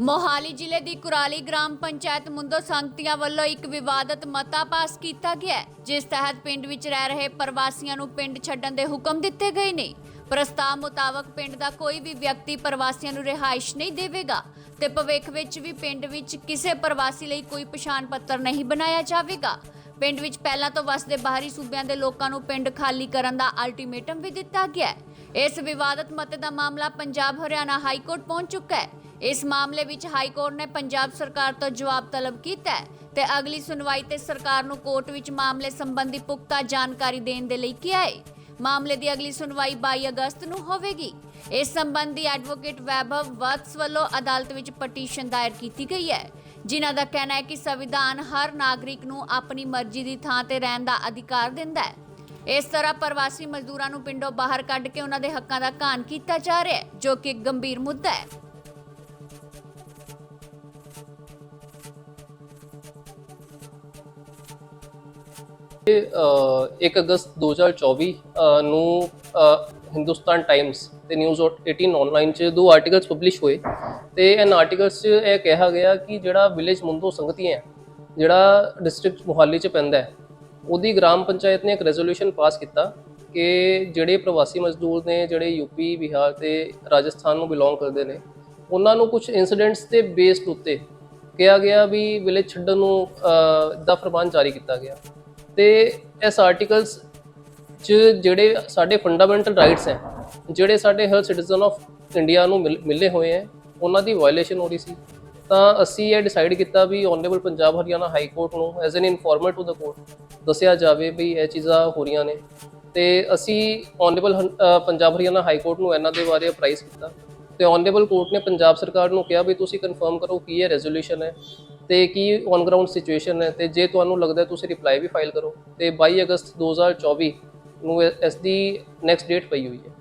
ਮੋਹਾਲੀ ਜ਼ਿਲ੍ਹੇ ਦੀ ਕੁਰਾਲੀ ਗ੍ਰਾਮ ਪੰਚਾਇਤ ਮੁੰਦੋ ਸੰਗਤੀਆਂ ਵੱਲੋਂ ਇੱਕ ਵਿਵਾਦਤ ਮਤਾ ਪਾਸ ਕੀਤਾ ਗਿਆ ਹੈ, ਜਿਸ ਤਹਿਤ ਪਿੰਡ ਵਿੱਚ ਰਹਿ ਰਹੇ ਪ੍ਰਵਾਸੀਆਂ ਨੂੰ ਪਿੰਡ ਛੱਡਣ ਦੇ ਹੁਕਮ ਦਿੱਤੇ ਗਏ ਨੇ। ਪ੍ਰਸਤਾਵ ਮੁਤਾਬਕ ਪਿੰਡ ਦਾ ਕੋਈ ਵੀ ਵਿਅਕਤੀ ਪ੍ਰਵਾਸੀਆਂ ਨੂੰ ਰਿਹਾਇਸ਼ ਨਹੀਂ ਦੇਵੇਗਾ ਤੇ ਭਵਿੱਖ ਵਿੱਚ ਵੀ ਪਿੰਡ ਵਿੱਚ ਕਿਸੇ ਪ੍ਰਵਾਸੀ ਲਈ ਕੋਈ ਪਛਾਣ ਪੱਤਰ ਨਹੀਂ ਬਣਾਇਆ ਜਾਵੇਗਾ। ਪਿੰਡ ਵਿੱਚ ਪਹਿਲਾਂ ਤੋਂ ਵਸਦੇ ਬਾਹਰੀ ਸੂਬਿਆਂ ਦੇ ਲੋਕਾਂ ਨੂੰ ਪਿੰਡ ਖਾਲੀ ਕਰਨ ਦਾ ਅਲਟੀਮੇਟਮ ਵੀ ਦਿੱਤਾ ਗਿਆ ਹੈ। ਇਸ ਵਿਵਾਦਤ ਮਤੇ ਦਾ ਮਾਮਲਾ ਪੰਜਾਬ ਹਰਿਆਣਾ ਹਾਈ ਕੋਰਟ ਪਹੁੰਚ ਚੁੱਕਾ ਹੈ। ਇਸ ਮਾਮਲੇ ਵਿੱਚ ਹਾਈ ਕੋਰਟ ਨੇ ਪੰਜਾਬ ਸਰਕਾਰ ਤੋਂ ਜਵਾਬ ਤਲਬ ਕੀਤਾ ਹੈ ਤੇ ਅਗਲੀ ਸੁਣਵਾਈ ਤੇ ਸਰਕਾਰ ਨੂੰ ਕੋਰਟ ਵਿੱਚ ਮਾਮਲੇ ਸੰਬੰਧੀ ਪੁਖਤਾ ਜਾਣਕਾਰੀ ਦੇਣ ਦੇ ਲਈ ਕਿਹਾ ਹੈ। ਮਾਮਲੇ ਦੀ ਅਗਲੀ ਸੁਣਵਾਈ 22 ਅਗਸਤ ਨੂੰ ਹੋਵੇਗੀ। ਇਸ ਸੰਬੰਧੀ ਐਡਵੋਕੇਟ ਵੈਭਵ ਵਤਸ ਵੱਲੋਂ ਅਦਾਲਤ ਵਿੱਚ ਪਟੀਸ਼ਨ ਦਾਇਰ ਕੀਤੀ ਗਈ ਹੈ। ਜਿਨ੍ਹਾਂ ਦਾ ਕਹਿਣਾ ਹੈ ਕਿ ਸੰਵਿਧਾਨ ਹਰ ਨਾਗਰਿਕ ਨੂੰ ਆਪਣੀ ਮਰਜ਼ੀ ਦੀ ਥਾਂ ਤੇ ਰਹਿਣ ਦਾ ਅਧਿਕਾਰ ਦਿੰਦਾ ਹੈ। ਇਸ ਤਰ੍ਹਾਂ ਪ੍ਰਵਾਸੀ ਮਜ਼ਦੂਰਾਂ ਨੂੰ ਪਿੰਡੋਂ ਬਾਹਰ ਕੱਢ ਕੇ ਉਹਨਾਂ ਦੇ ਹੱਕਾਂ ਦਾ ਘਾਣ ਕੀਤਾ ਜਾ ਰਿਹਾ ਹੈ ਜੋ ਕਿ ਇੱਕ ਗੰਭੀਰ ਮੁੱਦਾ ਹੈ। ਇਹ, ਅ, 1 ਅਗਸਤ 2024 ਅ, ਨੂੰ ਅ, ਹਿੰਦੁਸਤਾਨ ਟਾਈਮਸ ਤੇ ਨਿਊਜ਼ 18 ਆਨਲਾਈਨ 'ਚ ਦੋ ਆਰਟੀਕਲਸ ਪਬਲਿਸ਼ ਹੋਏ ਤੇ ਇਹਨਾਂ ਆਰਟੀਕਲਸ 'ਚ ਇਹ ਕਿਹਾ ਗਿਆ ਕਿ ਜਿਹੜਾ ਵਿਲੇਜ ਮੁੰਦੋ ਸੰਗਤੀ ਹੈ, ਜਿਹੜਾ ਡਿਸਟ੍ਰਿਕਟ ਮੁਹਾਲੀ 'ਚ ਪੈਂਦਾ ਹੈ ਉਹਦੀ ਗ੍ਰਾਮ ਪੰਚਾਇਤ ਨੇ ਇੱਕ ਰੈਜ਼ੋਲੂਸ਼ਨ ਪਾਸ ਕੀਤਾ ਕਿ ਜਿਹੜੇ ਪ੍ਰਵਾਸੀ ਮਜ਼ਦੂਰ ਨੇ, ਜਿਹੜੇ ਯੂਪੀ ਬਿਹਾਰ ਤੇ ਰਾਜਸਥਾਨ ਨੂੰ ਬਿਲੋਂਗ ਕਰਦੇ ਨੇ, ਉਹਨਾਂ ਨੂੰ ਕੁਝ ਇਨਸੀਡੈਂਟਸ ਤੇ ਬੇਸਡ ਉੱਤੇ ਕਿਹਾ ਗਿਆ ਵੀ ਵਿਲੇ ਛੱਡਣ ਨੂੰ ਦਾ ਫਰਮਾਨ ਜਾਰੀ ਕੀਤਾ ਗਿਆ। ਤੇ ਇਸ ਆਰਟੀਕਲਸ ਚ ਜਿਹੜੇ ਸਾਡੇ ਫੰਡਾਮੈਂਟਲ ਰਾਈਟਸ ਹੈ, ਜਿਹੜੇ ਸਾਡੇ ਹਰ ਸਿਟੀਜ਼ਨ ਆਫ ਇੰਡੀਆ ਨੂੰ ਮਿਲ- ਮਿਲੇ ਹੋਏ ਹੈ, ਉਹਨਾਂ ਦੀ ਵਾਇਓਲੇਸ਼ਨ ਹੋ ਰਹੀ ਸੀ। ਤਾਂ ਅਸੀਂ ਇਹ ਡਿਸਾਈਡ ਕੀਤਾ ਵੀ honourable Punjab Haryana high court ਨੂੰ as an informer to the court ਦੱਸਿਆ ਜਾਵੇ ਵੀ ਇਹ ਚੀਜ਼ਾਂ ਹੋ ਰਹੀਆਂ ਨੇ ਤੇ ਅਸੀਂ honourable Punjab Haryana high court ਨੂੰ ਇਹਨਾਂ ਦੇ ਬਾਰੇ ਅਪਰਾਈਜ਼ ਕੀਤਾ ਤੇ ਓਨਰੇਬਲ ਕੋਰਟ ਨੇ ਪੰਜਾਬ ਸਰਕਾਰ ਨੂੰ ਕਿਹਾ ਵੀ ਤੁਸੀਂ ਕਨਫਰਮ ਕਰੋ ਕੀ ਇਹ ਰੈਜ਼ੋਲੂਸ਼ਨ ਹੈ ਤੇ ਕੀ ਔਨ ਗਰਾਊਂਡ ਸਿਚੁਏਸ਼ਨ ਹੈ ਤੇ ਜੇ ਤੁਹਾਨੂੰ ਲੱਗਦਾ ਤੁਸੀਂ ਰਿਪਲਾਈ ਵੀ ਫਾਈਲ ਕਰੋ ਤੇ 22 ਅਗਸਤ 2024 ਨੂੰ ਇਸ ਦੀ ਨੈਕਸਟ ਡੇਟ ਪਈ ਹੋਈ ਹੈ।